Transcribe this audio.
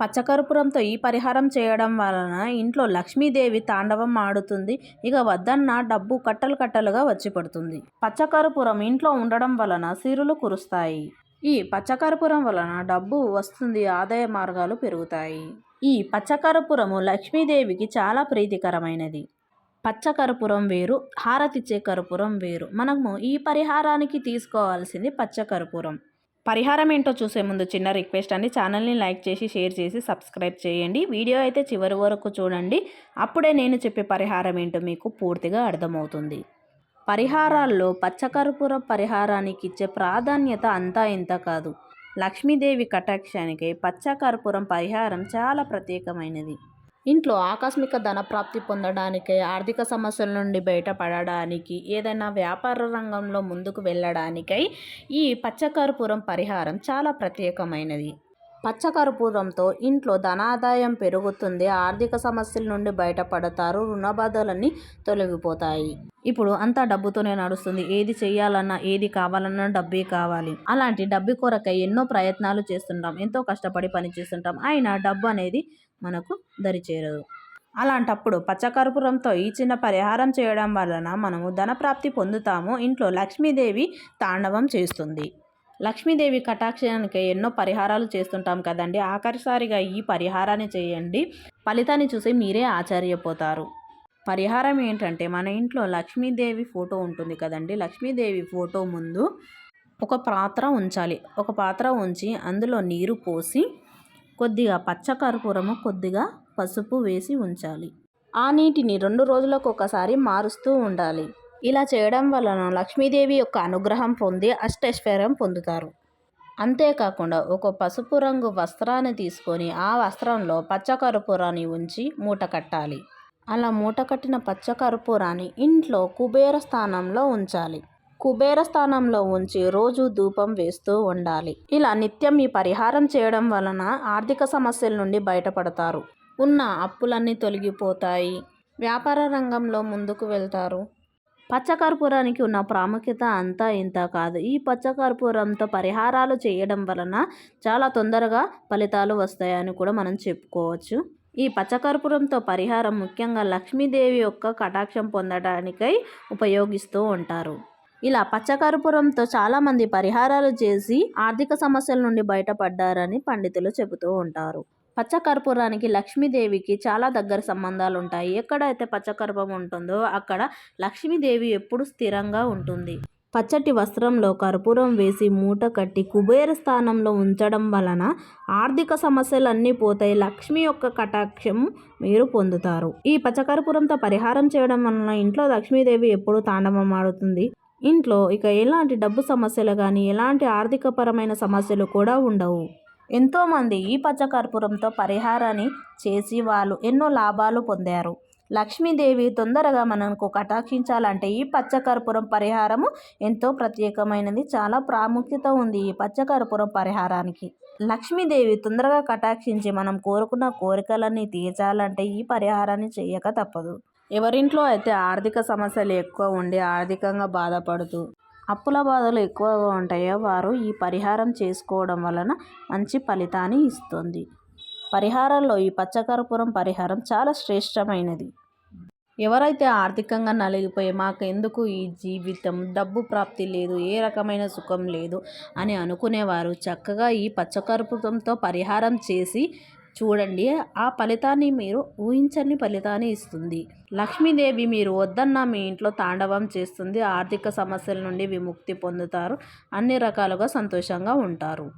పచ్చకర్పూరంతో ఈ పరిహారం చేయడం వలన ఇంట్లో లక్ష్మీదేవి తాండవం ఆడుతుంది. ఇక వద్దన్న డబ్బు కట్టలు కట్టలుగా వచ్చి పడుతుంది పచ్చకర్పూరం ఇంట్లో ఉండడం వలన సిరులు కురుస్తాయి. ఈ పచ్చకర్పూరం వలన డబ్బు వస్తుంది ఆదాయ మార్గాలు పెరుగుతాయి. ఈ పచ్చకర్పూరము లక్ష్మీదేవికి చాలా ప్రీతికరమైనది. పచ్చకర్పూరం వేరు హారతిచ్చే కర్పూరం వేరు. మనము ఈ పరిహారానికి తీసుకోవాల్సింది పచ్చకర్పూరం. పరిహారం ఏంటో చూసే ముందు చిన్న రిక్వెస్ట్ అండి. ఛానల్ని లైక్ చేసి షేర్ చేసి సబ్స్క్రైబ్ చేయండి. వీడియో అయితే చివరి వరకు చూడండి. అప్పుడే నేను చెప్పే పరిహారం ఏంటో మీకు పూర్తిగా అర్థమవుతుంది. పరిహారాల్లో పచ్చకర్పూర పరిహారానికి ఇచ్చే ప్రాధాన్యత అంతా ఇంత కాదు. లక్ష్మీదేవి కటాక్షానికి పచ్చకర్పూరం పరిహారం చాలా ప్రత్యేకమైనది. ఇంట్లో ఆకస్మిక ధనప్రాప్తి పొందడానికి ఆర్థిక సమస్యల నుండి బయటపడడానికి ఏదైనా వ్యాపార రంగంలో ముందుకు వెళ్ళడానికై ఈ పచ్చకర్పూరం పరిహారం చాలా ప్రత్యేకమైనది. పచ్చకర్పూరంతో ఇంట్లో ధనాదాయం పెరుగుతుంది. ఆర్థిక సమస్యల నుండి బయటపడతారు. రుణబాధలన్నీ తొలగిపోతాయి. ఇప్పుడు అంతా డబ్బుతోనే నడుస్తుంది. ఏది చేయాలన్నా ఏది కావాలన్నా డబ్బే కావాలి. అలాంటి డబ్బు కొరకై ఎన్నో ప్రయత్నాలు చేస్తుంటాం. ఎంతో కష్టపడి పని చేస్తుంటాం అయినా డబ్బు అనేది మనకు దరిచేరదు. అలాంటప్పుడు పచ్చకర్పూరంతో ఈ చిన్న పరిహారం చేయడం వలన మనము ధనప్రాప్తి పొందుతాము. ఇంట్లో లక్ష్మీదేవి తాండవం చేస్తుంది. లక్ష్మీదేవి కటాక్షానికి ఎన్నో పరిహారాలు చేస్తుంటాం కదండి. ఆఖరిసారిగా ఈ పరిహారాన్ని చేయండి. ఫలితాన్ని చూసి మీరే ఆశ్చర్యపోతారు. పరిహారం ఏంటంటే మన ఇంట్లో లక్ష్మీదేవి ఫోటో ఉంటుంది కదండి. లక్ష్మీదేవి ఫోటో ముందు ఒక పాత్ర ఉంచాలి. ఒక పాత్ర ఉంచి అందులో నీరు పోసి కొద్దిగా పచ్చకర్పూరము కొద్దిగా పసుపు వేసి ఉంచాలి. ఆ నీటిని రెండు రోజులకు ఒకసారి మారుస్తూ ఉండాలి. ఇలా చేయడం వలన లక్ష్మీదేవి యొక్క అనుగ్రహం పొంది అష్టైశ్వర్యం పొందుతారు. అంతేకాకుండా ఒక పసుపు రంగు వస్త్రాన్ని తీసుకొని ఆ వస్త్రంలో పచ్చకర్పూరాన్ని ఉంచి మూట కట్టాలి. అలా మూట కట్టిన పచ్చకర్పూరాన్ని ఇంట్లో కుబేర స్థానంలో ఉంచాలి. కుబేర స్థానంలో ఉంచి రోజు ధూపం వేస్తూ ఉండాలి. ఇలా నిత్యం ఈ పరిహారం చేయడం వలన ఆర్థిక సమస్యల నుండి బయటపడతారు. ఉన్న అప్పులన్నీ తొలగిపోతాయి. వ్యాపార రంగంలో ముందుకు వెళ్తారు. పచ్చకర్పూరానికి ఉన్న ప్రాముఖ్యత అంతా ఇంత కాదు. ఈ పచ్చకర్పూరంతో పరిహారాలు చేయడం వలన చాలా తొందరగా ఫలితాలు వస్తాయని కూడా మనం చెప్పుకోవచ్చు. ఈ పచ్చకర్పూరంతో పరిహారం ముఖ్యంగా లక్ష్మీదేవి యొక్క కటాక్షం పొందడానికై ఉపయోగిస్తూ ఉంటారు. ఇలా పచ్చకర్పూరంతో చాలామంది పరిహారాలు చేసి ఆర్థిక సమస్యల నుండి బయటపడ్డారని పండితులు చెబుతూ ఉంటారు. పచ్చకర్పూరానికి లక్ష్మీదేవికి చాలా దగ్గర సంబంధాలు ఉంటాయి ఎక్కడైతే పచ్చకర్పూరం ఉంటుందో అక్కడ లక్ష్మీదేవి ఎప్పుడు స్థిరంగా ఉంటుంది. పచ్చటి వస్త్రంలో కర్పూరం వేసి మూట కట్టి కుబేర స్థానంలో ఉంచడం వలన ఆర్థిక సమస్యలన్నీ పోతాయి. లక్ష్మి యొక్క కటాక్షం మీరు పొందుతారు. ఈ పచ్చకర్పూరంతో పరిహారం చేయడం వలన ఇంట్లో లక్ష్మీదేవి ఎప్పుడు తాండవం ఆడుతుంది ఇంట్లో ఇక ఎలాంటి డబ్బు సమస్యలు కానీ ఎలాంటి ఆర్థికపరమైన సమస్యలు కూడా ఉండవు. ఎంతోమంది ఈ పచ్చకర్పూరంతో పరిహారాన్ని చేసి వాళ్ళు ఎన్నో లాభాలు పొందారు. లక్ష్మీదేవి తొందరగా మనకు కటాక్షించాలంటే ఈ పచ్చకర్పూరం పరిహారము ఎంతో ప్రత్యేకమైనది చాలా ప్రాముఖ్యత ఉంది ఈ పచ్చకర్పూరం పరిహారానికి. లక్ష్మీదేవి తొందరగా కటాక్షించి మనం కోరుకున్న కోరికలన్నీ తీర్చాలంటే ఈ పరిహారాన్ని చేయక తప్పదు. ఎవరింట్లో అయితే ఆర్థిక సమస్యలు ఎక్కువ ఉండి ఆర్థికంగా బాధపడుతూ అప్పుల బాధలు ఎక్కువగా ఉంటాయో వారు ఈ పరిహారం చేసుకోవడం వలన మంచి ఫలితాన్ని ఇస్తుంది. పరిహారంలో ఈ పచ్చకర్పూరం పరిహారం చాలా శ్రేష్టమైనది. ఎవరైతే ఆర్థికంగా నలిగిపోయి మాకు ఎందుకు ఈ జీవితం? డబ్బు ప్రాప్తి లేదు ఏ రకమైన సుఖం లేదు అని అనుకునేవారు. చక్కగా ఈ పచ్చకర్పూరంతో పరిహారం చేసి చూడండి ఆ ఫలితాన్ని మీరు ఊహించని ఫలితాన్ని ఇస్తుంది. లక్ష్మీదేవి మీరు వద్దన్న మీ ఇంట్లో తాండవం చేస్తుంది ఆర్థిక సమస్యల నుండి విముక్తి పొందుతారు అన్ని రకాలుగా సంతోషంగా ఉంటారు.